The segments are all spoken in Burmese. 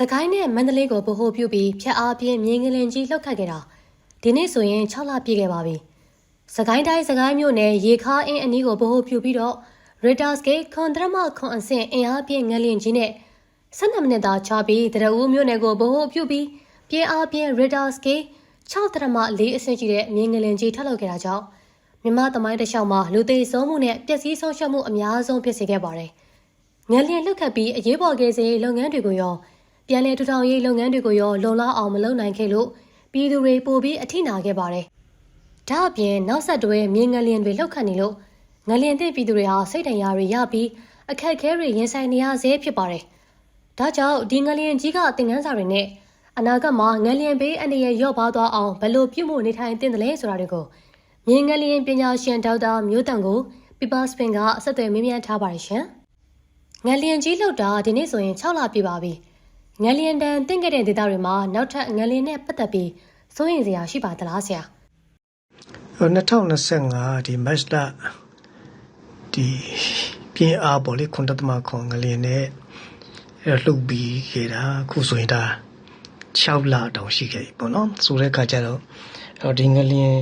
စကိုင်းနဲ့မန္တလေးကိုဗဟိုပြုပြီးဖြတ်အားပြင်းမြင်းကလင်ကြီးလှုပ်ခတ်ခဲ့တာဒီနေ့ဆိုရင်6လပြည့်ခဲ့ပါပြီစကိုင်းတိုင်းစကိုင်းမြို့နယ်ရေခါအင်းအနီးကိုဗဟိုပြုပြီးတော့ Ritter Scale ခွန်ဒရမခွန်အဆင့်အင်အားပြင်းငလင်ကြီးနဲ့12မိနစ်သာချပြီးတရဦးမြို့နယ်ကိုဗဟိုပြုပြီးပြင်းအားပြင်း Ritter Scale 6ဒရမ4အဆင့်ရှိတဲ့မြင်းငလင်ကြီးထွက်လောက်ခဲ့တာကြောင့်မြမသမိုင်းတစ်လျှောက်မှာလူသေးဆုံးမှုနဲ့ပျက်စီးဆုံးရှုံးမှုအများဆုံးဖြစ်စေခဲ့ပါတယ်။ငလျင်လှုပ်ခတ်ပြီးအရေးပေါ်ကယ်ဆယ်ရေးလုပ်ငန်းတွေကိုရော ပြန်လည်ထူထောင်ရေးလုပ်ငန်းတွေကိုရောလုံလောက်အောင်မလုပ်နိုင်ခဲ့လို့ပြည်သူတွေပိုပြီးအထိနာခဲ့ပါတယ်။ဒါအပြင်နောက်ဆက်တွဲမြေငလျင်တွေလှုပ်ခတ်နေလို့ငလျင်တဲ့ပြည်သူတွေဟာစိတ်ဒဏ်ရာတွေရပြီးအခက်အခဲတွေရင်ဆိုင်နေရဆဲဖြစ်ပါတယ်။ဒါကြောင့်ဒီငလျင်ကြီးကသင်ခန်းစာတွေနဲ့အနာဂတ်မှာငလျင်ဘေးအနေနဲ့ရော့ပါသွားအောင်ဘယ်လိုပြုမှုနေထိုင်သင့်တယ်လဲဆိုတာတွေကိုမြေငလျင်ပညာရှင်ဒေါက်တာမျိုးတန်ကို People Spin ကအဆက်အသွယ်မေးမြန်းထားပါတယ်ရှင်။ငလျင်ကြီးလှုပ်တာဒီနေ့ဆိုရင်6လပြည့်ပါပြီ။ ငလျင်တန်တင့်ခဲ့တဲ့ဒေသတွေမှာနောက်ထပ်ငလျင်နဲ့ပတ်သက်ပြီးစိုးရိမ်စရာရှိပါသလားဆရာ2025ဒီမတ်လဒီပြင်းအားပေါ်လေခွန်တသမခွန်ငလျင်နဲ့အဲ့လှုပ်ပြီးခဲ့တာအခုဆိုရင်ဒါ6လတောင်ရှိခဲ့ပြီပေါ့နော်ဆိုတဲ့အခါကျတော့အဲ့တော့ဒီငလျင်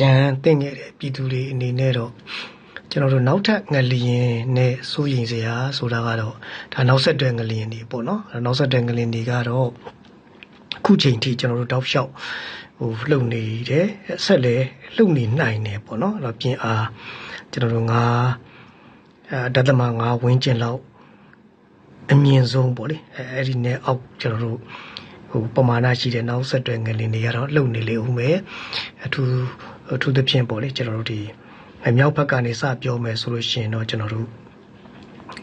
တန်တင့်ခဲ့တဲ့ပြည်သူတွေအနေနဲ့တော့ ကျွန်တော်တို့နောက်ထပ်ငလျင်နဲ့စိုးရင်စရာဆိုတာကတော့ဒါနောက်ဆက်တွဲငလျင်တွေပေါ့နော်အဲ့နောက်ဆက်တွဲငလျင်တွေကတော့အခုချိန်ထိကျွန်တော်တို့တောက်လျှောက်ဟိုလှုပ်နေတယ်ဆက်လည်းလှုပ်နေနိုင်တယ်ပေါ့နော်အဲ့တော့ပြင်အားကျွန်တော်တို့ငါအဲဒသမငါဝင်းကျင်လောက်အမြင့်ဆုံးပေါ့လေအဲအဲ့ဒီနဲ့အောက်ကျွန်တော်တို့ဟိုပမာဏရှိတဲ့နောက်ဆက်တွဲငလင်တွေကတော့လှုပ်နေလေဦးမယ်အထူးအထူးသဖြင့်ပေါ့လေကျွန်တော်တို့ဒီ အမြောက်ဘက်ကနေစပြောမယ်ဆိုလို့ရှိရင်တော့ကျွန်တော်တို့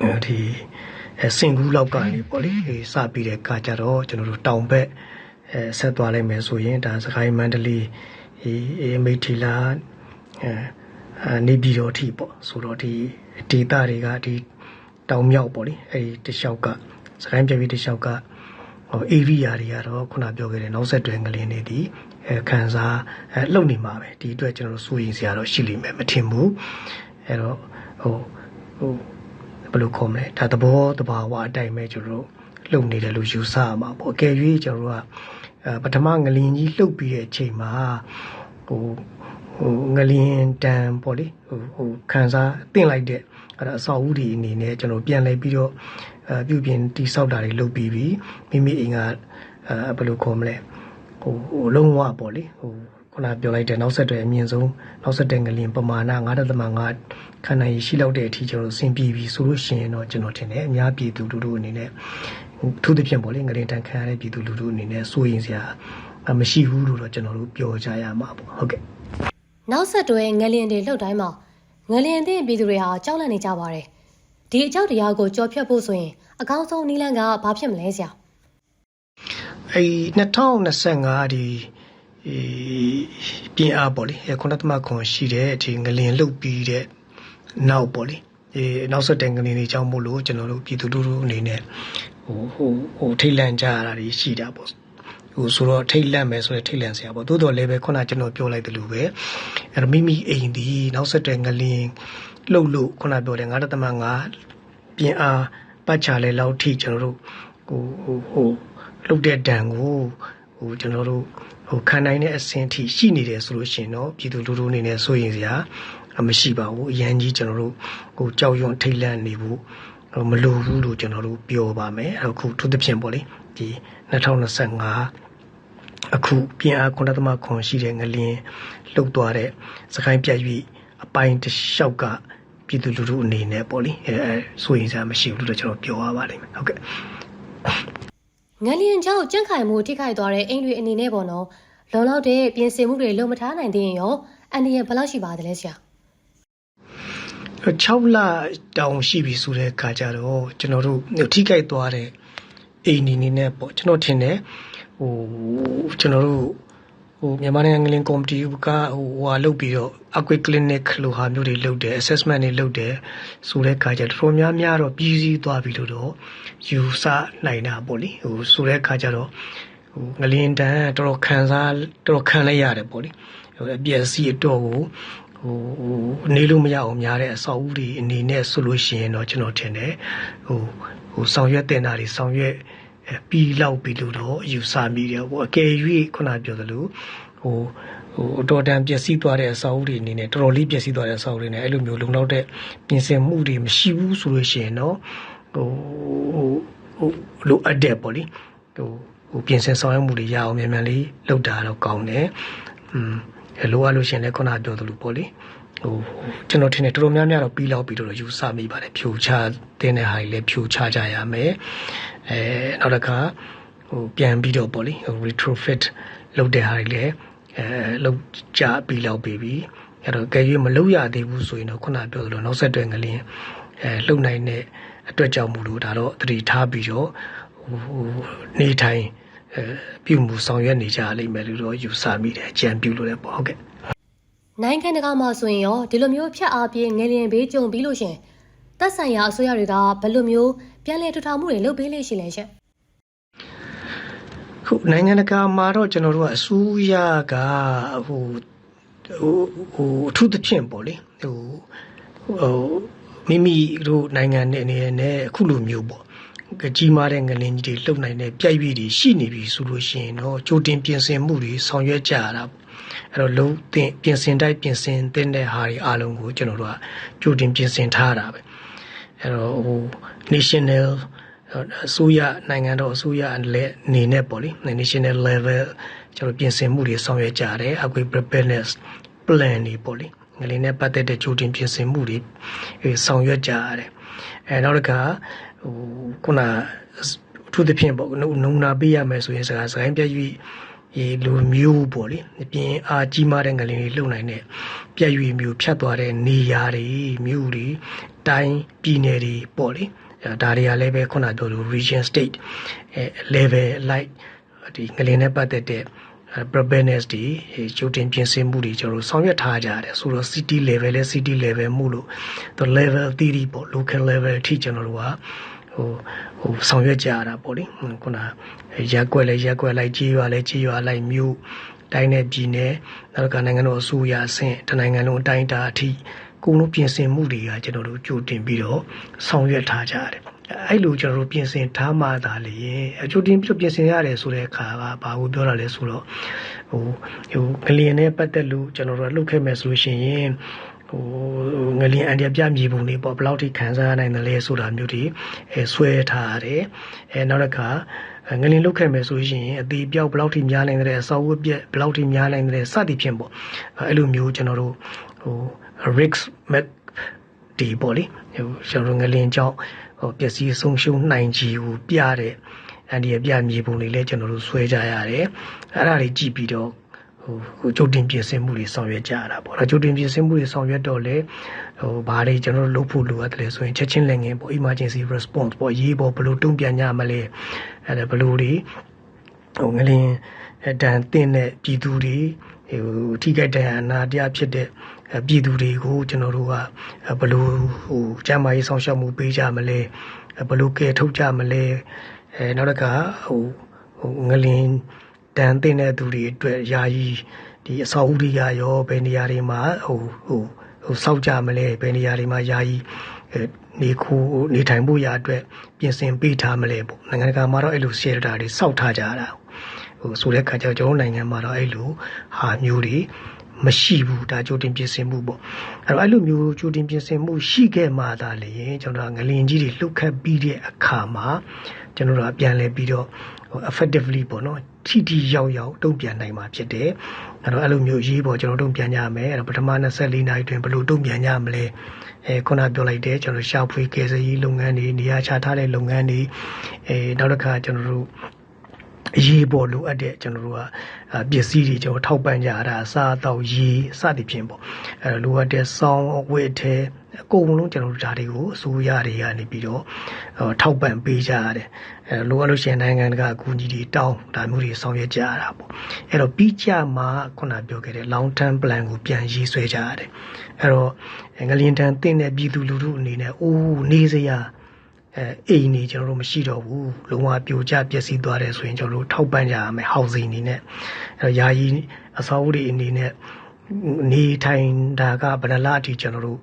အဲဒီအဲစင်ကူးလောက်ကနေပေါ့လေဒီစပြီးတဲ့အခါကျတော့ကျွန်တော်တို့တောင်ဘက်အဲဆက်သွားလိုက်မယ်ဆိုရင်ဒါစကိုင်းမန္တလေးဒီအမိတ်ထီလာအဲအာနေပြည်တော်ထိပေါ့ဆိုတော့ဒီဒေတာတွေကဒီတောင်မြောက်ပေါ့လေအဲဒီတလျှောက်ကစကိုင်းပြည်ပြည်တလျှောက်က ဟိုအေရီယာတွေကတော့ခုနပြောခဲ့တဲ့နောက်ဆက်တွဲငလင်းတွေဒီအဲခန်းစားအဲလှုပ်နေမှာပဲဒီအတွက်ကျွန်တော်တို့စိုးရင်စရာတော့ရှိလိမ့်မယ်မထင်ဘူးအဲတော့ဟိုဟိုဘယ်လိုခေါ်မလဲဒါသဘောတဘာဝအတိုင်းပဲကျွန်တော်တို့လှုပ်နေတယ်လို့ယူဆရမှာပေါ့အကယ်၍ကျွန်တော်တို့ကအဲပထမငလင်ကြီးလှုပ်ပြီးတဲ့အချိန်မှာဟိုဟိုငလင်တန်ပေါ့လေဟိုဟိုခန်းစားတင်လိုက်တဲ့အဲ့ဒါအဆောက်အဦတွေအနေနဲ့ကျွန်တော်ပြန်လဲပြီးတော့အဲ ပြုပြင်တိဆောက်တာတွေလုပ်ပြီးပြီမိမိအိမ်ကအဲဘယ်လိုခေါ်မလဲဟိုဟိုလုံးဝပေါ့လေဟိုခုနပြောလိုက်တဲ့နောက်ဆက်တွဲအမြင့်ဆုံးနောက်ဆက်တွဲငလင်ပမာဏ9.5ခန္ဓာရည်ရှိလောက်တဲ့အထိကျွန်တော်ဆင်ပြေပြီဆိုလို့ရှိရင်တော့ကျွန်တော်ထင်တယ်အများပြည်သူလူထုအနေနဲ့ထူးသဖြင့်ပေါ့လေငလင်တန်ခံရတဲ့ပြည်သူလူထုအနေနဲ့စိုးရင်စရာမရှိဘူးလို့တော့ကျွန်တော်တို့ပြောကြရမှာပေါ့ဟုတ်ကဲ့။နောက်ဆက်တွဲငလျင်တွေလှုပ်တိုင်းမှာငလျင်တဲ့ပြည်သူတွေဟာကြောက်လန့်နေကြပါတယ်။ ဒီအကြောက်တရားကိုကြော်ဖြတ်ဖို့ဆိုရင်အကောင်းဆုံးနည်းလမ်းကဘာဖြစ်မလဲဆရာ။အဲ2025ဒီအဲပြင်အားပေါ့လေခုနသမခွန်ရှိတဲ့ဒီငလင်လုတ်ပြီးတဲ့နောက်ပေါ့လေအဲနောက်ဆက်တဲ့ငလင်တွေကြောင့်မို့လို့ကျွန်တော်တို့ပြည်သူလူထုအနေနဲ့ဟိုဟိုဟိုထိတ်လန့်ကြရတာတွေရှိတာပေါ့ ဟိုဆိုတော့ထိတ်လန့်မယ်ဆိုရင်ထိတ်လန့်စရာပေါ့တိုးတော်လည်းပဲခုနကျွန်တော်ပြောလိုက်သလိုပဲအဲ့တော့မိမိအိမ်ဒီနောက်ဆက်တဲ့ငလင်လှုပ်လို့ခုနပြောတယ်9.5ပြင်အားပတ်ချလဲလောက်ထိကျွန်တော်တို့ဟိုဟိုဟိုလှုပ်တဲ့ဒဏ်ကိုဟိုကျွန်တော်တို့ဟိုခံနိုင်တဲ့အဆင့်ထိရှိနေတယ်ဆိုလို့ရှိရင်တော့ပြည်သူလူထုအနေနဲ့စိုးရင်စရာမရှိပါဘူးအရန်ကြီးကျွန်တော်တို့ဟိုကြောက်ရွံ့ထိတ်လန့်နေဖို့ဟိုမလိုဘူးလို့ကျွန်တော်တို့ပြောပါမယ်အခုသူသဖြင့်ပေါ့လေဒီ2025 အခုပြင်အားခုနသမခွန်ရှိတဲ့ငလင်းလှုပ်သွားတဲ့စကိုင်းပြတ်၍အပိုင်းတစ်လျှောက်ကပြည်သူလူထုအနေနဲ့ပေါ့လေအဲအဲစိုးရင်စရာမရှိဘူးလို့ကျွန်တော်ပြောရပါလိမ့်မယ်ဟုတ်ကဲ့ငလျင်ကြောင့်ကြန့်ခိုင်မှုထိခိုက်သွားတဲ့အိမ်တွေအနေနဲ့ပေါ့နော်လုံလောက်တဲ့ပြင်ဆင်မှုတွေလုံမထားနိုင်သေးရင်ရောအန်ဒီရဘယ်လောက်ရှိပါသလဲဆရာ6လတောင်ရှိပြီဆိုတဲ့အခါကျတော့ကျွန်တော်တို့ထိခိုက်သွားတဲ့အိမ်နေနေနဲ့ပေါ့ကျွန်တော်ထင်တယ် ဟိုကျွန်တော်တို့ဟိုမြန်မာနိုင်ငံငလင်ကော်မတီကဟိုဟာလုပ်ပြီးတော့ aqua clinic လို့ဟာမျိုးတွေလုပ်တယ် assessment တွေလုပ်တယ်ဆိုတဲ့အခါကျတော့တော်များများတော့ပြည်စည်းသွားပြီလို့တော့ယူဆနိုင်တာပေါ့လေဟိုဆိုတဲ့အခါကျတော့ဟိုငလင်တန်းတော်တော်ခံစားတော်တော်ခံလိုက်ရတယ်ပေါ့လေဟိုအပြည့်အစည်းအတော့ကိုဟိုဟိုနေလို့မရအောင်များတဲ့အဆောက်အဦတွေအနေနဲ့ဆိုလို့ရှိရင်တော့ကျွန်တော်ထင်တယ်ဟိုဟိုဆောင်ရွက်တင်တာတွေဆောင်ရွက်အဲ ပြီးလောက်ပြီလို့တော့ယူဆမိတယ်ပေါ့အကယ်၍ခုနပြောသလိုဟိုဟိုအတော်တန်ပျက်စီးသွားတဲ့အစာအုပ်တွေအနေနဲ့တော်တော်လေးပျက်စီးသွားတဲ့အစာအုပ်တွေနဲ့အဲ့လိုမျိုးလုံလောက်တဲ့ပြင်ဆင်မှုတွေမရှိဘူးဆိုလို့ရှိရင်တော့ဟိုဟိုဟိုလိုအပ်တဲ့ပေါ့လေဟိုဟိုပြင်ဆင်ဆောင်ရွက်မှုတွေရအောင်မြန်မြန်လေးလုပ်တာတော့ကောင်းတယ်อืมအဲလိုအပ်လို့ရှိရင်လည်းခုနပြောသလိုပေါ့လေဟိုကျွန်တော်ထင်တယ်တော်တော်များများတော့ပြီးလောက်ပြီးတော့ယူဆမိပါတယ်ဖြိုချတဲ့တဲ့ဟာတွေလည်းဖြိုချကြရမယ် အဲနောက်တစ်ခါဟိုပြန်ပြီးတော့ပေါ့လေဟို retrofit လုပ်တဲ့ဟာတွေလည်းအဲလောက်ကြပြီးလောက်ပြီးပြီအဲ့တော့ကြရွေးမလုပ်ရသေးဘူးဆိုရင်တော့ခုနပြောသလိုနောက်ဆက်တွဲငလင်းအဲလှုပ်နိုင်တဲ့အတွက်ကြောင့်မလို့ဒါတော့သတိထားပြီးတော့ဟိုနေထိုင်အဲပြုမှုဆောင်ရွက်နေကြလိမ့်မယ်လို့တော့ယူဆမိတယ်အကြံပြုလို့လည်းပေါ့ဟုတ်ကဲ့နိုင်ငံတကာမှာဆိုရင်ရောဒီလိုမျိုးဖြတ်အားပြေးငလျင်ဘေးကြုံပြီးလို့ရှရင် သက်ဆိုင်ရာအစိုးရတွေကဘယ်လိုမျိုးပြန်လည်ထူထောင်မှုတွေလုပ်ပေးလို့ရှိလဲရှင့်ခုနိုင်ငံတကာမှာတော့ကျွန်တော်တို့ကအစိုးရကဟိုဟိုဟိုအထူးသဖြင့်ပေါ့လေဟိုဟိုမိမိတို့နိုင်ငံနဲ့အနေနဲ့အခုလိုမျိုးပေါ့ကြီးမားတဲ့ငလင်းကြီးတွေလှုပ်နိုင်တဲ့ပြိုက်ပြည့်တွေရှိနေပြီဆိုလို့ရှိရင်တော့ကြိုတင်ပြင်ဆင်မှုတွေဆောင်ရွက်ကြရတာပေါ့အဲ့တော့လုံးတင်ပြင်ဆင်တိုက်ပြင်ဆင်တဲ့တဲ့ဟာတွေအားလုံးကိုကျွန်တော်တို့ကကြိုတင်ပြင်ဆင်ထားတာပဲ အဲ့တော့ဟို national အစိုးရနိုင်ငံတော်အစိုးရလည်းအနေနဲ့ပေါ့လေ national level ကျွန်တော်ပြင်ဆင်မှုတွေဆောင်ရွက်ကြတယ်အကွေ preparedness plan တွေပေါ့လေငလင်းနဲ့ပတ်သက်တဲ့ကြိုတင်ပြင်ဆင်မှုတွေအဲဆောင်ရွက်ကြရတယ်အဲနောက်တစ်ခါဟိုခုနအထူးသဖြင့်ပေါ့နုံနာပေးရမယ်ဆိုရင်စကားစကိုင်းပြည့်၍ ဒီလိုမျိုးပေါ့လေပြင်အားကြီးမားတဲ့ငလင်းတွေလုံနိုင်တဲ့ပြည့်၍မျိုးဖြတ်သွားတဲ့နေရာတွေမြို့တွေတိုင်းပြည်နယ်တွေပေါ့လေဒါတွေကလည်းပဲခုနပြောလို့ region state အဲ level like ဒီငလင်းနဲ့ပတ်သက်တဲ့ preparedness တွေကြိုတင်ပြင်ဆင်မှုတွေကျွန်တော်တို့ဆောင်ရွက်ထားကြတယ်ဆိုတော့ city level လဲ city level မှုလို့ the level theory ပေါ့ local level အထိကျွန်တော်တို့က ဟိုဟိုဆောင်ရွက်ကြရတာပေါ့လေခုနရက်ွက်လဲရက်ွက်လိုက်ကြေးရွာလဲကြေးရွာလိုက်မြို့တိုင်းနဲ့ပြည်နယ်နောက်ကနိုင်ငံတော်အစိုးရအဆင့်တနိုင်ငံလုံးအတိုင်းအတာအထိကိုယ်လုံးပြင်ဆင်မှုတွေကကျွန်တော်တို့ကြိုတင်ပြီးတော့ဆောင်ရွက်ထားကြရတယ်အဲ့လိုကျွန်တော်တို့ပြင်ဆင်ထားမှသာလေအကျိုးတင်ပြင်ဆင်ရတယ်ဆိုတဲ့အခါကဘာကိုပြောတာလဲဆိုတော့ဟိုဟိုငလျင်နဲ့ပတ်သက်လို့ကျွန်တော်တို့လှုပ်ခဲ့မယ်ဆိုလို့ရှိရင် ဟိုငလျင်အန်ဒီပြမြေပုံတွေပေါ့ဘယ်လောက်ထိခံစားနိုင်တယ်လဲဆိုတာမျိုးတွေအဲဆွဲထားရတယ်အဲနောက်တစ်ခါငလင်လုတ်ခဲ့မယ်ဆိုရင်အသေးပြောက်ဘယ်လောက်ထိများနိုင်တဲ့အစာဝတ်ပြက်ဘယ်လောက်ထိများနိုင်တဲ့စသည်ဖြင့်ပေါ့အဲ့လိုမျိုးကျွန်တော်တို့ဟို risk map ဒီပေါ့လေဟိုကျွန်တော်ငလင်ကြောင့်ဟိုပျက်စီးဆုံးရှုံးနိုင်ကြီးကိုပြတဲ့အန်ဒီရပြမြေပုံတွေလည်းကျွန်တော်တို့ဆွဲကြရတယ်အဲ့ဒါတွေကြည့်ပြီးတော့ ဟိုဟိုကြိုတင်ပြင်ဆင်မှုတွေဆောင်ရွက်ကြရတာပေါ့နော်ကြိုတင်ပြင်ဆင်မှုတွေဆောင်ရွက်တော့လေဟိုဘာတွေကျွန်တော်တို့လုပ်ဖို့လိုအပ်တယ်ဆိုရင်ချက်ချင်းလက်ငင်းပေါ့ emergency response ပေါ့ရေးပေါ့ဘယ်လိုတုံ့ပြန်ကြမလဲအဲ့ဒါဘယ်လိုတွေဟိုငလင်းတန်တင်းတဲ့ပြည်သူတွေဟိုထိခိုက်ဒဏ်ရာနာတရားဖြစ်တဲ့ပြည်သူတွေကိုကျွန်တော်တို့ကဘယ်လိုဟိုကျန်းမာရေးဆောင်ရှောက်မှုပေးကြမလဲဘယ်လိုကယ်ထုတ်ကြမလဲအဲနောက်တစ်ခါဟိုဟိုငလင်း တန်တင်တဲ့သူတွေအတွက်ယာယီဒီအဆောက်အဦတွေကရောဘယ်နေရာတွေမှာဟိုဟိုဟိုစောက်ကြမလဲဘယ်နေရာတွေမှာယာယီနေခိုးနေထိုင်ဖို့ရာအတွက်ပြင်ဆင်ပေးထားမလဲပေါ့နိုင်ငံတကာမှာတော့အဲ့လို shelter တွေစောက်ထားကြတာဟိုဆိုတဲ့ခါကျတော့ကျွန်တော်နိုင်ငံမှာတော့အဲ့လိုဟာမျိုးတွေမရှိဘူးဒါကြိုတင်ပြင်ဆင်မှုပေါ့အဲ့တော့အဲ့လိုမျိုးကြိုတင်ပြင်ဆင်မှုရှိခဲ့မှသာလေကျွန်တော်ငလင်ကြီးတွေလှုပ်ခတ်ပြီးတဲ့အခါမှာကျွန်တော်တို့အပြန်လဲပြီးတော့ effectively ပေါ့နော်ထိထိရောက်ရောက်တုံ့ပြန်နိုင်မှာဖြစ်တယ်အဲ့တော့အဲ့လိုမျိုးရေးပေါ်ကျွန်တော်တုံ့ပြန်ကြမယ်အဲ့တော့ပထမ24နာရီတွင်ဘယ်လိုတုံ့ပြန်ကြမလဲအဲခုနပြောလိုက်တယ်ကျွန်တော်ရှာဖွေကယ်ဆယ်ရေးလုပ်ငန်းတွေနေရာချထားတဲ့လုပ်ငန်းတွေအဲနောက်တစ်ခါကျွန်တော်တို့အရေးပေါ်လိုအပ်တဲ့ကျွန်တော်တို့ကပစ္စည်းတွေကျွန်တော်ထောက်ပံ့ကြရတာအစားအသောက်ရေစသည်ဖြင့်ပေါ့အဲလိုအပ်တဲ့စောင်းအဝတ်ထဲ အကုန်လုံးကျွန်တော်တို့ဒါတွေကိုအစိုးရတွေကနေပြီးတော့ထောက်ပံ့ပေးကြရတယ်အဲလိုအပ်လို့ရှိရင်နိုင်ငံတကာအကူအညီတွေတောင်းဒါမျိုးတွေဆောင်ရွက်ကြရတာပေါ့အဲ့တော့ပြီးကြမှာခုနပြောခဲ့တဲ့ long term plan ကိုပြန်ရေးဆွဲကြရတယ်အဲ့တော့ငလျင်တန်တင်းတဲ့ပြည်သူလူထုအနေနဲ့အိုးနေစရာအဲအိမ်နေကျွန်တော်တို့မရှိတော့ဘူးလုံးဝပြိုကျပျက်စီးသွားတယ်ဆိုရင်ကျွန်တော်တို့ထောက်ပံ့ကြရမယ် housing အနေနဲ့အဲယာယီအဆောက်အဦတွေအနေနဲ့နေထိုင်တာကဗဒလာအထိကျွန်တော်တို့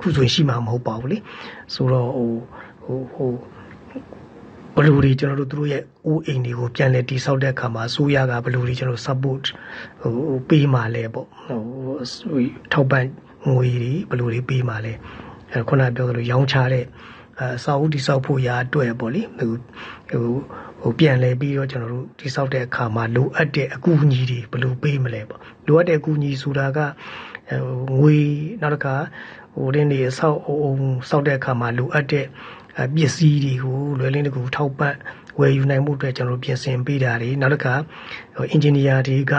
ခုဆိုရင်ရှိမှာမဟုတ်ပါဘူးလေဆိုတော့ဟိုဟိုဟို ဘလူတွေကျွန်တော်တို့သူတို့ရဲ့အိုးအိမ်တွေကိုပြန်လဲတိဆောက်တဲ့အခါမှာအစိုးရကဘလူတွေကျွန်တော် support ဟိုပေးมาလဲပေါ့ဟိုထောက်ပံ့ငွေတွေဘလူတွေပေးมาလဲအဲခုနပြောသလိုရောင်းချတဲ့အဲစာအုပ်တိဆောက်ဖို့ရာအတွက်ပေါ့လေဟိုဟိုဟိုပြန်လဲပြီးတော့ကျွန်တော်တို့တိဆောက်တဲ့အခါမှာလိုအပ်တဲ့အကူအညီတွေဘလူပေးမလဲပေါ့လိုအပ်တဲ့အကူအညီဆိုတာကဟိုငွေနောက်တစ်ခါဟို တင်းတွေဆောက်အောင်ဆောက်တဲ့အခါမှာလိုအပ်တဲ့အဲပစ္စည်းတွေကိုလွယ်လင်းတကူထောက်ပံ့ဝယ်ယူနိုင်မှုအတွက်ကျွန်တော်တို့ပြင်ဆင်ပေးတာတွေနောက်တစ်ခါဟိုအင်ဂျင်နီယာတွေက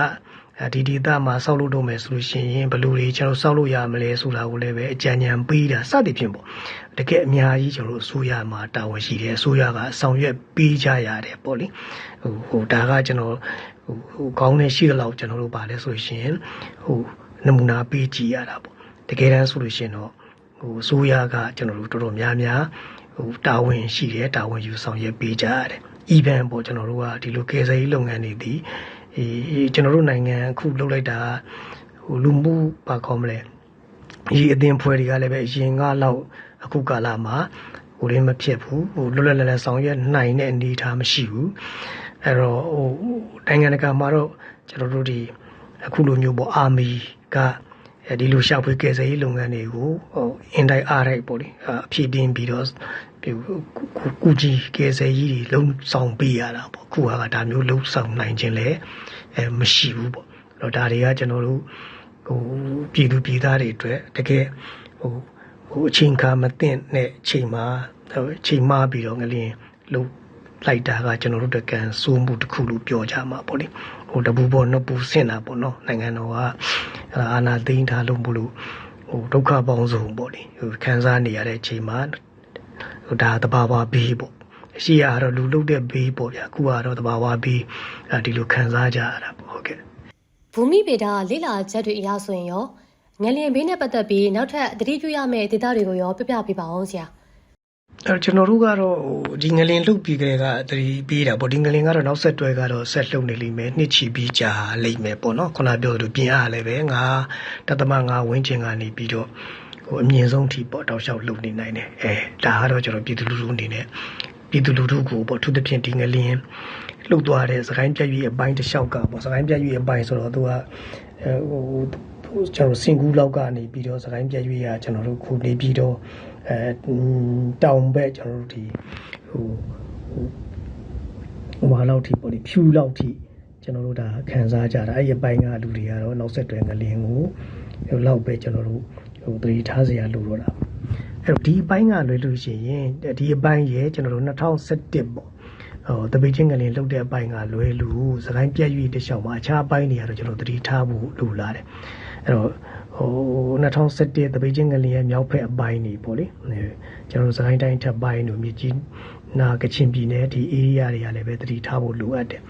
ဒီဒေတာမှာဆောက်လုပ်တော့မယ်ဆိုလို့ရှိရင်ဘယ်လိုတွေကျွန်တော်ဆောက်လို့ရမလဲဆိုတာကိုလည်းပဲအကြံဉာဏ်ပေးတာစသဖြင့်ပေါ့တကယ်အများကြီးကျွန်တော်တို့အစိုးရမှာတာဝန်ရှိတယ်အစိုးရကဆောင်ရွက်ပေးကြရတယ်ပေါ့လေဟိုဟိုဒါကကျွန်တော်ဟိုဟိုကောင်းတဲ့ရှိတဲ့လောက်ကျွန်တော်တို့ပါလဲဆိုလို့ရှိရင်ဟိုနမူနာပေးကြည့်ရတာပေါ့ တကယ်တမ်းဆိုလို့ရှိရင်တော့ဟိုအစိုးရကကျွန်တော်တို့တော်တော်များများဟိုတာဝန်ရှိတယ်တာဝန်ယူဆောင်ရွက်ပေးကြရတယ် even ပေါ့ကျွန်တော်တို့ကဒီလိုကေစိလုပ်ငန်းတွေဒီအေးကျွန်တော်တို့နိုင်ငံအခုလုပ်လိုက်တာဟိုလူမှုပါခေါ်မလဲဒီအသင်းဖွဲ့တွေကလည်းပဲအရင်ကလောက်အခုကာလမှာဟိုရင်းမဖြစ်ဘူးဟိုလွတ်လပ်လပ်လပ်ဆောင်ရွက်နိုင်တဲ့အနေအထားမရှိဘူးအဲ့တော့ဟိုနိုင်ငံတကာမှာတော့ကျွန်တော်တို့ဒီအခုလိုမျိုးပေါ့အာမီကအဲ ဒီလိုရှာဖွေကယ်ဆယ်ရေးလုပ်ငန်းတွေကိုဟိုအင်တိုင်းအားရိုက်ပေါ့လေအဖြည့်တင်းပြီးတော့ဒီကုကြီးကယ်ဆယ်ရေးတွေလုံးဆောင်ပေးရတာပေါ့ခုဟာကဒါမျိုးလုံးဆောင်နိုင်ခြင်းလည်းအဲမရှိဘူးပေါ့အဲ့တော့ဒါတွေကကျွန်တော်တို့ဟိုပြည်သူပြည်သားတွေအတွက်တကယ်ဟိုဟိုအချိန်ခါမသိတဲ့ချိန်မှာချိန်မှားပြီးတော့ငလျင်လုံးလိုက်တာကကျွန်တော်တို့တကန်စိုးမှုတစ်ခုလို့ပြောကြမှာပေါ့လေ ဟိုတပူပေါ်နှစ်ပူဆင့်တာပေါ့နော်နိုင်ငံတော်ကအာနာသိန်းထားလို့မလို့ဟိုဒုက္ခပေါင်းစုံပေါ့လေဟိုခံစားနေရတဲ့ချိန်မှာဟိုဒါတဘာဝဘေးပေါ့အရှိရတော့လူလုတ်တဲ့ဘေးပေါ့ဗျာအခုကတော့တဘာဝဘေးဒီလိုခံစားကြရတာပေါ့ဟုတ်ကဲ့ဘူမိဗေဒလိလာချက်တွေအရဆိုရင်ရောငလျင်ဘေးနဲ့ပတ်သက်ပြီးနောက်ထပ်သတိပြုရမယ့်ဒေသတွေကိုရောပြပြပေးပါအောင်ဆရာ အဲကျွန်တော်တို့ကတော့ဟိုဒီငလင်လှုပ်ပြီးကြတဲ့ကသတိပေးတာပေါ့ဒီငလင်ကတော့နောက်ဆက်တွဲကတော့ဆက်လှုပ်နေလိမ့်မယ်နှစ်ချီပြီးကြာလိမ့်မယ်ပေါ့နော်ခုနပြောသလိုပြင်အားလည်းပဲငါတသမငါဝင်းချင်ကနေပြီးတော့ဟိုအမြင့်ဆုံးထိပေါ့တောက်လျှောက်လှုပ်နေနိုင်တယ်အဲဒါကတော့ကျွန်တော်ပြည်သူလူထုအနေနဲ့ပြည်သူလူထုကိုပေါ့သူသဖြင့်ဒီငလင်လှုပ်သွားတဲ့စကိုင်းပြည့်ရွေးအပိုင်းတစ်လျှောက်ကပေါ့စကိုင်းပြည့်ရွေးအပိုင်းဆိုတော့သူကအဲဟို ကျွန်တော်စင်ကူးလောက်ကနေပြီးတော့စကိုင်းပြည့်ရွေးရကျွန်တော်တို့ခုနေပြီးတော့အဲတောင်ဘက်ကျွန်တော်တို့ဒီဟိုဟိုဘာလောက်ထိပေါ့ဒီဖြူလောက်ထိကျွန်တော်တို့ဒါခံစားကြတာအဲ့ဒီအပိုင်းကလူတွေကတော့နောက်ဆက်တွဲငလင်ကိုဟိုလောက်ပဲကျွန်တော်တို့ဟိုသတိထားစရာလိုတော့တာအဲ့တော့ဒီအပိုင်းကလွယ်လို့ရှိရင်ဒီအပိုင်းရဲ့ကျွန်တော်တို့2017ပေါ့ဟိုတပိချင်းကလေးလှုပ်တဲ့အပိုင်းကလွယ်လို့စကိုင်းပြက်ရွေးတခြားမှာအခြားအပိုင်းတွေကတော့ကျွန်တော်သတိထားဖို့လိုလာတယ် အဲ့တော့ဟို2017တပိချင်းကလေးရဲ့မြောက်ဖက်အပိုင်းနေပေါ့လေကျွန်တော်စကိုင်းတိုင်းထပ်ပိုင်းတို့မြကြီးနာကချင်ပြည်နယ်ဒီ area တွေကလည်းပဲသတိထားဖို့လိုအပ်တယ်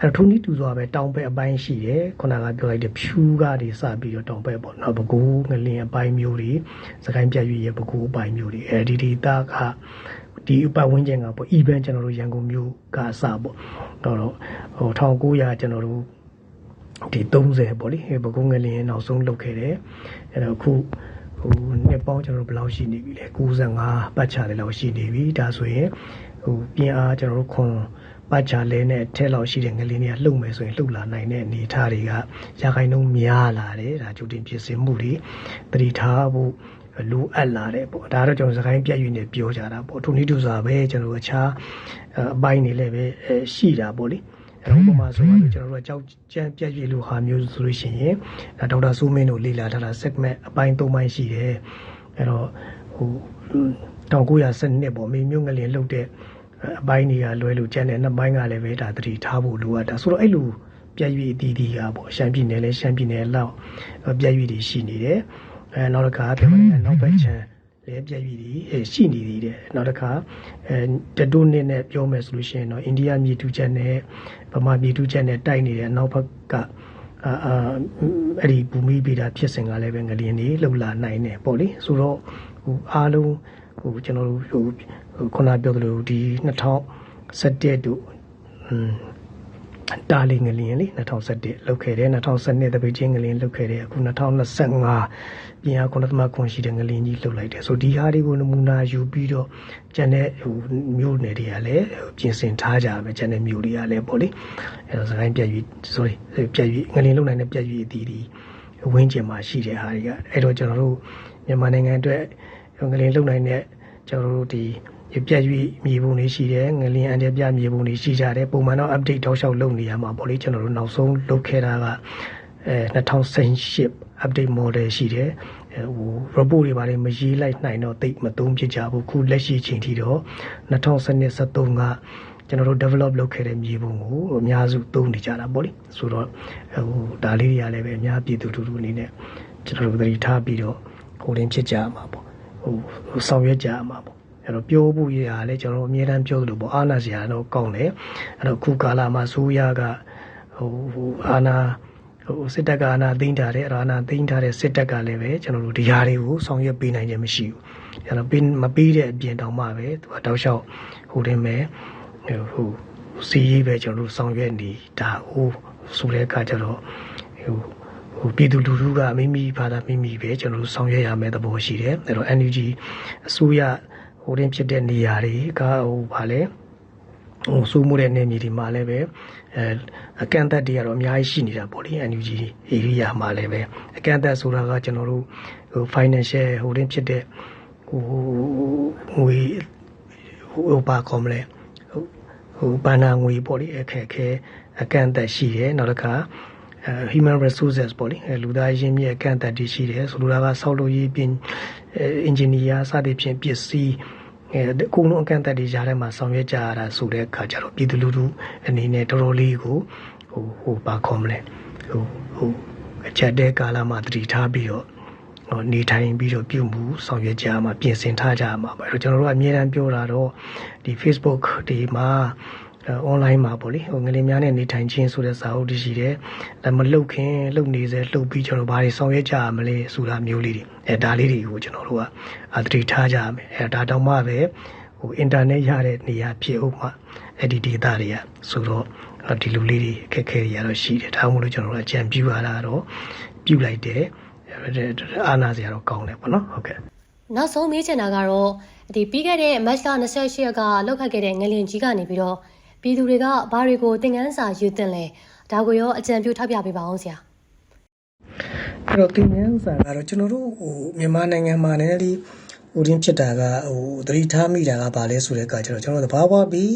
အဲ့တော့ထုံးနီးတူစွာပဲတောင်ဘက်အပိုင်းရှိတယ်ခုနကပြောလိုက်တဲ့ဖြူကနေစပြီးတော့တောင်ဘက်ပေါ့နော်ဘကူငလင်အပိုင်းမျိုးတွေစကိုင်းပြက်ရွေးရဲ့ဘကူအပိုင်းမျိုးတွေအဲဒီဒေတာကဒီအပတ်ဝန်းကျင်ကပေါ့ event ကျွန်တော်တို့ရန်ကုန်မြို့ကအစပေါ့တော့ဟို1900ကျွန်တော်တို့ ဒီ30ပေါ့လေဘကုန်းငလင်းနောက်ဆုံးလုပ်ခဲ့တယ်အဲ့တော့ခုဟိုနှစ်ပေါင်းကျွန်တော်တို့ဘယ်လောက်ရှိနေပြီလဲ95ပတ်ချာလေးလောက်ရှိနေပြီဒါဆိုရင်ဟိုပြင်အားကျွန်တော်တို့ခွန်ပတ်ချာလဲနဲ့ထဲလောက်ရှိတဲ့ငလင်းတွေကလှုပ်မယ်ဆိုရင်လှုပ်လာနိုင်တဲ့အနေအထားတွေကရာခိုင်နှုန်းများလာတယ်ဒါကြိုတင်ပြင်ဆင်မှုတွေတတိထားဖို့လိုအပ်လာတယ်ပေါ့ဒါတော့ကျွန်တော်စကိုင်းပြည့်ရွေးနေပြောကြတာပေါ့ထိုနည်းတူစွာပဲကျွန်တော်အခြားအပိုင်းတွေလည်းပဲရှိတာပေါ့လေ အဲဥပမာဆိုတော့ကျွန်တော်တို့ကကြောက်ကြံပြည့်ရွေးလိုဟာမျိုးဆိုလို့ရှိရင်ဒေါက်တာစိုးမင်းတို့လေ့လာထားတာ segment အပိုင်း၃ပိုင်းရှိတယ်အဲတော့ဟို1912ပေါ့မေမျိုးငလင်လှုပ်တဲ့အပိုင်းတွေကလွဲလို့ကျန်တဲ့နှစ်ပိုင်းကလည်းပဲဒါတတိထားဖို့လိုအပ်တာဆိုတော့အဲ့လိုပြည့်ရွေးအတီးတီးကပေါ့ရှမ်းပြည်နယ်လဲရှမ်းပြည်နယ်လောက်ပြည့်ရွေးတွေရှိနေတယ်အဲနောက်တစ်ခါပြောမယ်နောက်ဘက်ချမ်း လဲပြည့်ရည်တွေရှိနေသေးတယ်နောက်တစ်ခါအဲတတိုးနှစ်နဲ့ပြောမယ်ဆိုလို့ရှိရင်တော့အိန္ဒိယမြေတူချက်နဲ့ဗမာမြေတူချက်နဲ့တိုက်နေတဲ့နောက်ဘက်ကအာအာအဲ့ဒီဘူမိဗေဒဖြစ်စဉ်ကလည်းပဲငလျင်တွေလှုပ်လာနိုင်တယ်ပေါ့လေဆိုတော့ဟိုအားလုံးဟိုကျွန်တော်တို့ဟိုခုနပြောသလိုဒီ2017တို့ တာလီငလျင်လေ2011လောက်ခဲ့တယ်2012တပိတ်ချင်းငလျင်လောက်ခဲ့တယ်အခု2025ပြင်အားကုဏသမခွန်ရှိတဲ့ငလျင်ကြီးလှုပ်လိုက်တယ်ဆိုဒီဟာတွေကိုနမူနာယူပြီးတော့ကျန်တဲ့ဟိုမြို့နယ်တွေကလည်းပြင်ဆင်ထားကြမယ်ကျန်တဲ့မြို့တွေကလည်းပေါ့လေအဲတော့စကိုင်းပြက်ရွေး sorry ပြက်ရွေးငလျင်လှုပ်နိုင်တဲ့ပြက်ရွေးအသီးဒီဝင်းကျင်မှာရှိတဲ့ဟာတွေကအဲ့တော့ကျွန်တော်တို့မြန်မာနိုင်ငံအတွက်ငလျင်လှုပ်နိုင်တဲ့ကျွန်တော်တို့ဒီ ပြက်ရွေးမြေပုံတွေရှိတယ်ငလျင်အန်တဲ့ပြမြေပုံတွေရှိကြတယ်ပုံမှန်တော့ update တောက်လျှောက်လုပ်နေရမှာပေါ့လေကျွန်တော်တို့နောက်ဆုံးလုပ်ခဲ့တာကအဲ2018 update model ရှိတယ်အဲဟို report တွေပါတယ်မရေးလိုက်နိုင်တော့တိတ်မသုံးဖြစ်ကြဘူးခုလက်ရှိချိန်ထိတော့2012 73ကကျွန်တော်တို့ develop လုပ်ခဲ့တဲ့မြေပုံကိုအများစုသုံးနေကြတာပေါ့လေဆိုတော့ဟိုဒါလေးတွေကလည်းပဲအများပြည်သူလူထုအနေနဲ့ကျွန်တော်တို့သတိထားပြီးတော့ဟိုရင်းဖြစ်ကြမှာပေါ့ဟိုဆောင်ရွက်ကြမှာပေါ့ အဲ့တော့ပြောဖို့ရတာလည်းကျွန်တော်အမြဲတမ်းပြောသလိုပေါ့အာနာစရာတော့ကောင်းတယ်အဲ့တော့ခုကာလာမှာဆိုးရကဟိုဟိုအာနာဟိုစစ်တပ်ကအာနာသိမ်းထားတယ်အာနာသိမ်းထားတဲ့စစ်တပ်ကလည်းပဲကျွန်တော်တို့ဒီဟာတွေကိုဆောင်ရွက်ပေးနိုင်ခြင်းမရှိဘူးအဲ့တော့ပေးမပေးတဲ့အပြင်တောင်မှပဲသူကတောက်လျှောက်ဟိုတင်မဲ့ဟိုစီးရေးပဲကျွန်တော်တို့ဆောင်ရွက်နေတာဟိုဆိုတဲ့အခါကျတော့ဟိုဟိုပြည်သူလူထုကမိမိဘာသာမိမိပဲကျွန်တော်တို့ဆောင်ရွက်ရမယ့်သဘောရှိတယ်အဲ့တော့ NUG အစိုးရ ဟိုတင်ဖြစ်တဲ့နေရာတွေကဟိုဗာလဲဟိုစိုးမှုတဲ့နေမြေတွေမှာလည်းပဲအဲအကန့်အသတ်တွေကတော့အများကြီးရှိနေတာပေါ့လေ NUG area မှာလည်းပဲအကန့်အသတ်ဆိုတာကကျွန်တော်တို့ဟို financial ဟိုတင်ဖြစ်တဲ့ဟိုငွေဟိုဘာကောမလဲဟိုဟိုဘာနာငွေပေါ့လေအခက်ခဲအကန့်အသတ်ရှိတယ်နောက်တစ်ခါအဲ human resources ပေါ့လေလူသားရင်းမြစ်အကန့်အသတ်တွေရှိတယ်ဆိုလိုတာကဆောက်လုပ်ရေးပြင်အင်ဂျင်နီယာစသဖြင့်ပစ္စည်းအဲအကုန်လုံးအကန့်အသတ်တွေကြားထဲမှာဆောင်ရွက်ကြရတာဆိုတဲ့အခါကျတော့ပြည်သူလူထုအနေနဲ့တော်တော်လေးကိုဟိုဟိုဘာခေါ်မလဲဟိုဟိုအချက်တဲကာလမှာတတိထားပြီးတော့ဟိုနေထိုင်ပြီးတော့ပြုမှုဆောင်ရွက်ကြမှာပြင်ဆင်ထားကြမှာပါအဲ့တော့ကျွန်တော်တို့ကအမြဲတမ်းပြောတာတော့ဒီ Facebook ဒီမှာ online မှာပေါ့လေဟိုငလင်များနဲ့နေထိုင်ခြင်းဆိုတဲ့စာအုပ်တရှိတယ်။ဒါမလုတ်ခင်လုတ်နေစေလှုပ်ပြီးကျွန်တော်ဘာတွေဆောင်ရွက်ကြရမလဲဆိုတာမျိုးလေးတွေအဲဒါလေးတွေကိုကျွန်တော်တို့ကအသတိထားကြရမယ်။အဲဒါတောင်မှပဲဟိုအင်တာနက်ရတဲ့နေရာဖြစ်ဦးမှအဲ့ဒီ data တွေကဆိုတော့ဒီလူလေးတွေအခက်ခဲတွေရတော့ရှိတယ်။ဒါမှမဟုတ်ကျွန်တော်တို့အကြံပြုရတာတော့ပြုလိုက်တယ်။အာနာစရာတော့ကောင်းတယ်ပေါ့နော်။ဟုတ်ကဲ့။နောက်ဆုံးမေးချင်တာကတော့ဒီပြီးခဲ့တဲ့ match က28ရက်ကလောက်ခတ်ခဲ့တဲ့ငလင်ကြီးကနေပြီးတော့ ပြည်သူတွေကဘာတွေကိုသင်ခန်းစာယူသင့်လဲဒါကိုရောအကြံပြုထောက်ပြပေးပါအောင်ဆရာအဲ့တော့တင်ငန်းစာကတော့ကျွန်တော်တို့ဟိုမြန်မာနိုင်ငံမှာလည်းဒီဟိုရင်းဖြစ်တာကဟိုသတိထားမိတာကဘာလဲဆိုတဲ့အခါကျတော့ကျွန်တော်တို့သဘာဝပြီး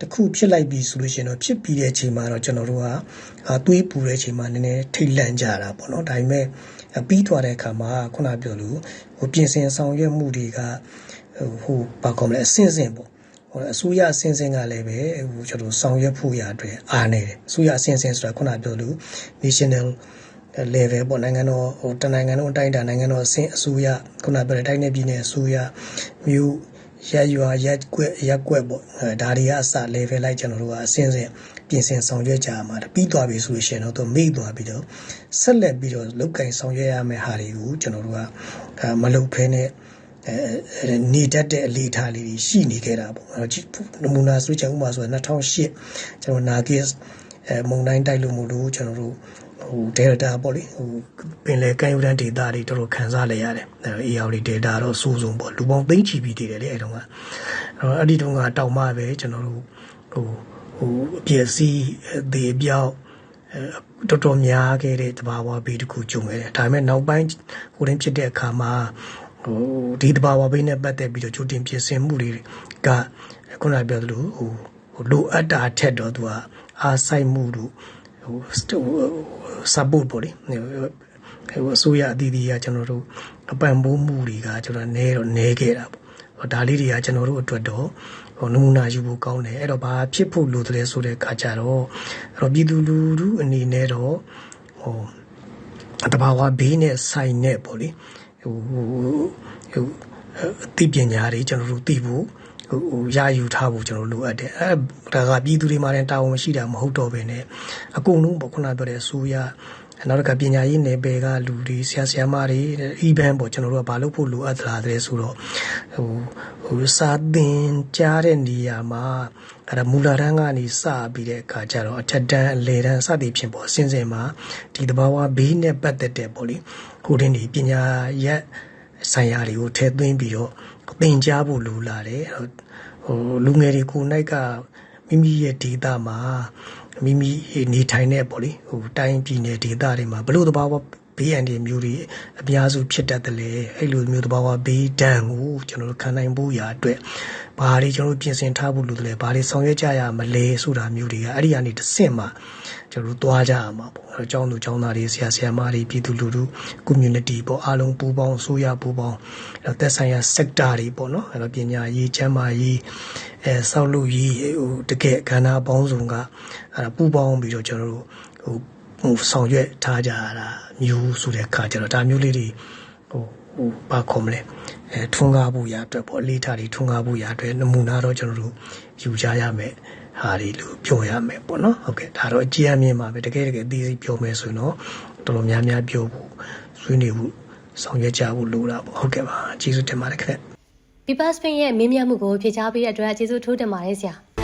တစ်ခုဖြစ်လိုက်ပြီဆိုလို့ရှိရင်တော့ဖြစ်ပြီးတဲ့အချိန်မှာတော့ကျွန်တော်တို့ကအာသွေးပူတဲ့အချိန်မှာနည်းနည်းထိတ်လန့်ကြတာပေါ့နော်ဒါပေမဲ့ပြီးသွားတဲ့အခါမှာခုနပြောလို့ဟိုပြင်ဆင်ဆောင်ရွက်မှုတွေကဟိုဘာကောမလဲအဆင့်ဆင့်ပေါ့ဟို အစိုးရအစင်းစင်းကလည်းပဲဟိုကျွန်တော်ဆောင်ရွက်ဖို့ရအတွက်အားနေတယ်အစိုးရအစင်းစင်းဆိုတာခုနပြောလို့ national level ပေါ့နိုင်ငံတော်ဟိုတနိုင်ငံလုံးအတိုင်းအတာနိုင်ငံတော်အဆင့်အစိုးရခုနပြောတဲ့တိုင်းနယ်ပြည်နယ်အစိုးရမြို့ရက်ရွာရက်ကွက်ရက်ကွက်ပေါ့အဲဒါတွေကအစ level လိုက်ကျွန်တော်တို့ကအစင်းစင်းပြင်ဆင်ဆောင်ရွက်ကြရမှာပြီးသွားပြီဆိုလို့ရှိရင်တော့သူမိသွားပြီးတော့ဆက်လက်ပြီးတော့လုတ်ကင်ဆောင်ရွက်ရမယ့်ဟာတွေကိုကျွန်တော်တို့ကမလုတ်ဖဲနဲ့ အဲနေတတ်တဲ့အလေးထားလေးတွေရှိနေခဲ့တာပေါ့အဲနမူနာဆိုချင်ဥပမာဆို2008ကျွန်တော်နာဂစ်အဲမုန်တိုင်းတိုက်လို့မို့လို့ကျွန်တော်တို့ဟို delta ပေါ့လေဟိုပင်လယ်ကမ်းရိုးတန်းဒေသတွေတော်တော်ခံစားလိုက်ရတယ်အဲ AR delta တော့စိုးစုံပေါ့လူပေါင်းသိန်းချီပြီးတည်တယ်လေအဲတုန်းကအဲ့ဒီတုန်းကတောင်မှပဲကျွန်တော်တို့ဟိုဟိုအပြည့်စီးဒေပြောက်တော်တော်များခဲ့တဲ့တဘာဝဘေးတစ်ခုကြုံခဲ့တယ်ဒါပေမဲ့နောက်ပိုင်းဟိုရင်းဖြစ်တဲ့အခါမှာ ဟိုဒီတဘာဝဘေးနဲ့ပတ်သက်ပြီးတော့ကြိုတင်ပြင်ဆင်မှုတွေကခုနပြောသလိုဟိုလိုအပ်တာထက်တော့သူကအားဆိုင်မှုတို့ဟို support ပေါ့လေဟိုအစိုးရအသီးသီးကကျွန်တော်တို့အပံ့ပိုးမှုတွေကကျွန်တော်နဲတော့နဲခဲ့တာပေါ့ဒါလေးတွေကကျွန်တော်တို့အတွက်တော့ဟိုနမူနာယူဖို့ကောင်းတယ်အဲ့တော့ဘာဖြစ်ဖို့လိုတယ်ဆိုတဲ့အခါကျတော့အဲ့တော့ပြည်သူလူထုအနေနဲ့တော့ဟိုတဘာဝဘေးနဲ့ဆိုင်နဲ့ပေါ့လေ ဟိုဟိုဟိုအသိပညာတွေကျွန်တော်တို့သိဖို့ဟိုဟိုရယူထားဖို့ကျွန်တော်လိုအပ်တယ်အဲဒါကပြည်သူတွေမှာလည်းတာဝန်ရှိတာမဟုတ်တော့ဘဲနဲ့အကုန်လုံးပေါ့ခုနပြောတဲ့အစိုးရနောက်တစ်ခါပညာရေးနယ်ပယ်ကလူတွေဆရာဆရာမတွေ event ပေါ့ကျွန်တော်တို့ကဘာလုပ်ဖို့လိုအပ်သလားတဲ့ဆိုတော့ဟိုဟိုစာသင်ကြားတဲ့နေရာမှာ အဲ့ဒါမူလာတန်းကနေစပြီးတဲ့အခါကျတော့အထက်တန်းအလယ်တန်းစသည်ဖြင့်ပေါ့အစဉ်စဉ်မှာဒီတဘာဝဘေးနဲ့ပတ်သက်တဲ့ပေါ့လေကိုရင်းဒီပညာရက်ဆိုင်ရာတွေကိုထည့်သွင်းပြီးတော့သင်ကြားဖို့လိုလာတယ်အဲ့တော့ဟိုလူငယ်တွေကိုယ်၌ကမိမိရဲ့ဒေတာမှာမိမိနေထိုင်တဲ့ပေါ့လေဟိုတိုင်းပြည်နယ်ဒေတာတွေမှာဘလို့တဘာဝ ဘေးအန္တရာယ်မျိုးတွေအများစုဖြစ်တတ်တယ်လေအဲ့လိုမျိုးတဘာဝဘေးဒဏ်ကိုကျွန်တော်တို့ခံနိုင်ဖို့ရာအတွက်ဘာတွေကျွန်တော်တို့ပြင်ဆင်ထားဖို့လိုတယ်လဲဘာတွေဆောင်ရွက်ကြရမလဲဆိုတာမျိုးတွေကအဲ့ဒီကနေတစ်ဆင့်မှကျွန်တော်တို့သွားကြရမှာပေါ့အဲ့တော့ကျောင်းသူကျောင်းသားတွေဆရာဆရာမတွေပြည်သူလူထု community ပေါ့အားလုံးပူးပေါင်းအစိုးရပူးပေါင်းအဲ့တော့သက်ဆိုင်ရာ sector တွေပေါ့နော်အဲ့တော့ပညာရေးချမ်းမာရေးအဲဆောက်လုပ်ရေးဟိုတကယ်ကဏ္ဍပေါင်းစုံကအဲ့ဒါပူးပေါင်းပြီးတော့ကျွန်တော်တို့ဟို ဟိုဆောင်ရွက်ထားကြတာမျိုးဆိုတဲ့အခါကျတော့ဒါမျိုးလေးတွေဟိုဟိုဘာခေါ်မလဲအဲထွန်းကားဖို့ရအတွက်ပေါ့အလေးထားတွေထွန်းကားဖို့ရအတွက်နမူနာတော့ကျွန်တော်တို့ယူကြရမယ်ဟာတွေလို့ပြောရမယ်ပေါ့နော်ဟုတ်ကဲ့ဒါတော့အကြည့်အမြင်ပါပဲတကယ်တကယ်အသေးစိတ်ပြောမယ်ဆိုရင်တော့တော်တော်များများပြောဖို့ဆွေးနွေးဖို့ဆောင်ရွက်ကြဖို့လိုတာပေါ့ဟုတ်ကဲ့ပါကျေးဇူးတင်ပါတယ်ခင်ဗျ People Spin ရဲ့မေးမြန်းမှုကိုဖြေကြားပေးတဲ့အတွက်ကျေးဇူးထိုးတင်ပါတယ်ဆရာ။